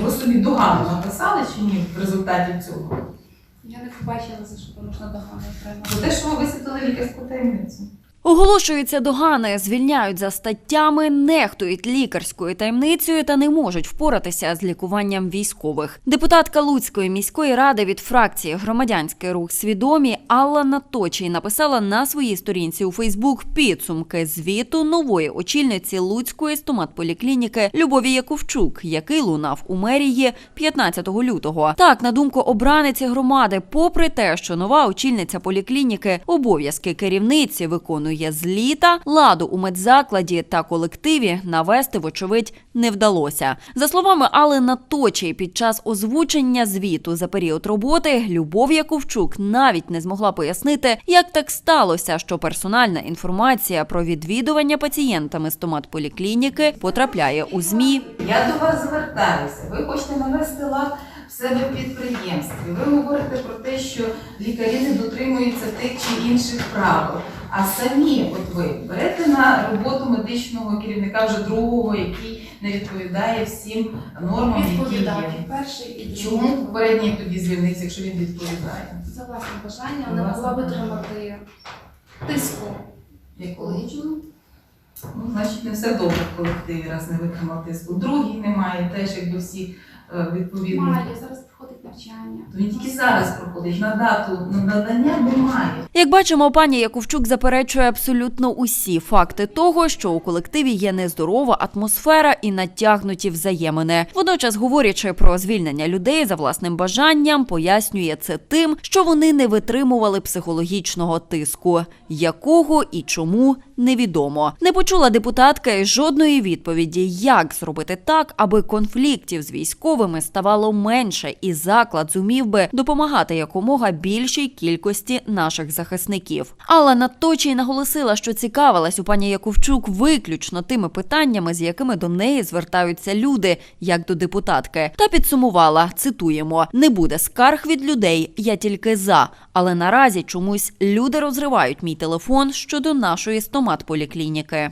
Ви собі догану написали чи ні в результаті цього? Я не побачила, за що можна догану отримати. За те, що ви висвітили лікарську таємницю. Оголошуються догани, звільняють за статтями, нехтують лікарською таємницею та не можуть впоратися з лікуванням військових. Депутатка Луцької міської ради від фракції Громадянський рух свідомі Алла Наточій написала на своїй сторінці у Фейсбук підсумки звіту нової очільниці Луцької стоматполіклініки Любові Яковчук, який лунав у мерії 15 лютого. Так, на думку обраниці громади, попри те, що нова очільниця поліклініки обов'язки керівниці виконує з літа, ладу у медзакладі та колективі навести, вочевидь, не вдалося. За словами Алли Наточій, під час озвучення звіту за період роботи Любов Яковчук навіть не змогла пояснити, як так сталося, що персональна інформація про відвідування пацієнтами стоматполіклініки потрапляє у змі. Я до вас звертаюся. Ви хочете навести лад в себе підприємстві. Ви говорите про те, що лікарі не дотримуються тих чи інших правил. А самі, от ви берете на роботу медичного керівника вже другого, який не відповідає всім нормам, які Відповідати є. перший і другий. Чому попередній тоді звільнився, якщо він відповідає? За власне бажання власне могла бажання. витримати тиску Якого? Ну, значить, не все добре в колективі, раз не витримав тиску. Другий немає, теж якби всі е, відповідно. Має, зараз проходить навчання. То він тільки зараз на дату надання немає. Як бачимо, пані Яковчук заперечує абсолютно усі факти того, що у колективі є нездорова атмосфера і натягнуті взаємини. Водночас, говорячи про звільнення людей за власним бажанням, пояснює це тим, що вони не витримували психологічного тиску, якого і чому невідомо. Не почула депутатка і жодної відповіді, як зробити так, аби конфліктів з військовими ставало менше, і заклад зумів би допомагати якомога більшій кількості наших захисників. Алла Наточій наголосила, що цікавилась у пані Яковчук виключно тими питаннями, з якими до неї звертаються люди, як до депутатки, та підсумувала: цитуємо: не буде скарг від людей, я тільки за. Але наразі чомусь люди розривають мій телефон щодо нашої стоматполіклініки.